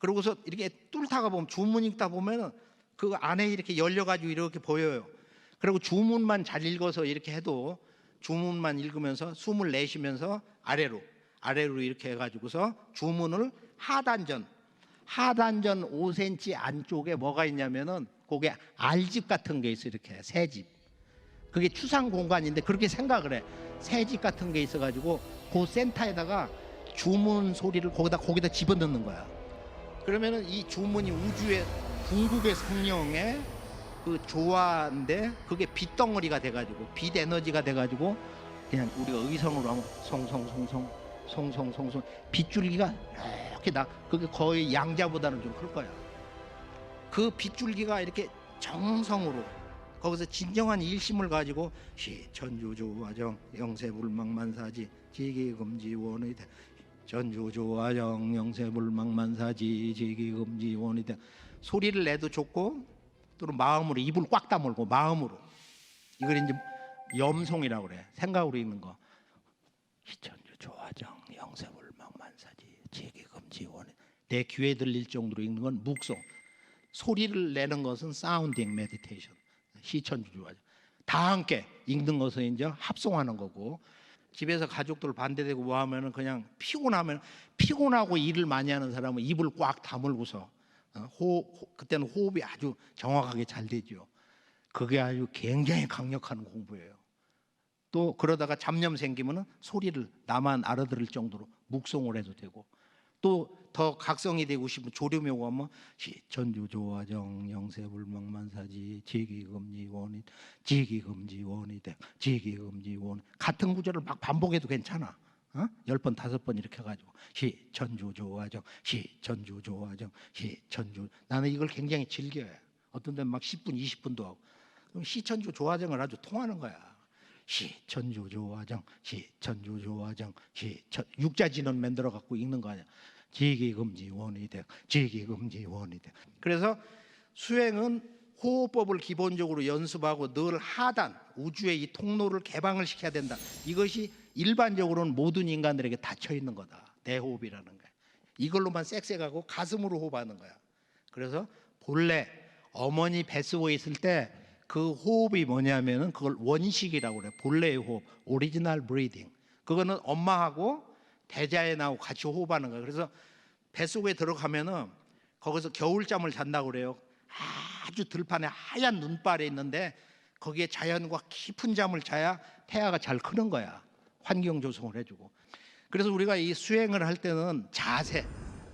그러고서 이렇게 뚫다가 보면 주문 읽다 보면은 그 안에 이렇게 열려가지고 이렇게 보여요. 그리고 주문만 잘 읽어서 이렇게 해도 주문만 읽으면서 숨을 내쉬면서 아래로 아래로 이렇게 해가지고서 주문을 하단전 하단전 5cm 안쪽에 뭐가 있냐면은 그게 알집 같은 게 있어 이렇게 새집. 그게 추상 공간인데 그렇게 생각을 해. 새집 같은 게 있어가지고 그 센터에다가 주문 소리를 거기다 거기다 집어넣는 거야 그러면은 이 주문이 우주의 궁극의 성령의 그 조화인데 그게 빛덩어리가 돼가지고 빛 에너지가 돼가지고 그냥 우리가 의성으로 하면 송송송송 송송송송 빗줄기가 이렇게 나 그게 거의 양자보다는 좀 클 거야. 그 빗줄기가 이렇게 정성으로 거기서 진정한 일심을 가지고 시천주조화정 영세불망만사지 지기금지원의 대 전주조화정 영세 불망만사지 지기금지원의 대 소리를 내도 좋고 또는 마음으로 입을 꽉 다물고 마음으로. 이걸 이제 염송이라고 그래. 생각으로 읽는 거. 시천주 조화정 영세 불망만사지 지기금지원의 내 귀에 들릴 정도로 읽는 건 묵송 소리를 내는 것은 사운딩 메디테이션 시천주 조화정. 다 함께 읽는 것은 이제 합송하는 거고 집에서 가족들 반대되고 뭐 하면은 그냥 피곤하면 피곤하고 일을 많이 하는 사람은 입을 꽉 다물고서 어, 호, 호 그때는 호흡이 아주 정확하게 잘 되죠. 그게 아주 굉장히 강력한 공부예요. 또 그러다가 잡념 생기면은 소리를 나만 알아들을 정도로 묵송을 해도 되고 또 더 각성이 되고 싶은 조렴이 오면 전주조화정 영세불망만사지 지기금지원이 지기금지 원이 돼 지기금지 원 같은 구절을 막 반복해도 괜찮아. 어? 열번 다섯 번 이렇게 해가지고 시 전주 조화정 시 전주 조화정 시 전주 나는 이걸 굉장히 즐겨요. 어떤 데는 막 10분 20분도 하고 그럼 시천주 조화정을 아주 통하는 거야. 시천주 조화정 시천주 조화정 시천 육자진은 만들어 갖고 읽는 거 아니야. 지기금지 원이대 지기금지 원이대. 그래서 수행은 호흡법을 기본적으로 연습하고 늘 하단 우주의 이 통로를 개방을 시켜야 된다. 이것이 일반적으로는 모든 인간들에게 닫혀 있는 거다. 대호흡이라는 거. 이걸로만 쌕쌕하고 가슴으로 호흡하는 거야. 그래서 본래 어머니 뱃속에 있을 때 그 호흡이 뭐냐면은 그걸 원식이라고 그래. 본래의 호흡, 오리지널 브리딩. 그거는 엄마하고 대자에 나오고 같이 호흡하는 거야. 그래서 뱃속에 들어가면은 거기서 겨울잠을 잔다고 그래요. 아주 들판에 하얀 눈발에 있는데 거기에 자연과 깊은 잠을 자야 태아가 잘 크는 거야. 환경 조성을 해주고. 그래서 우리가 이 수행을 할 때는 자세,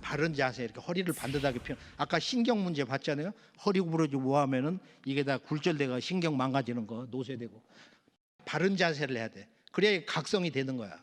바른 자세 이렇게 허리를 반듯하게 펴. 아까 신경 문제 봤잖아요. 허리 구부러지고 뭐 하면은 이게 다 굴절돼가 신경 망가지는 거 노쇠되고 바른 자세를 해야 돼. 그래야 각성이 되는 거야.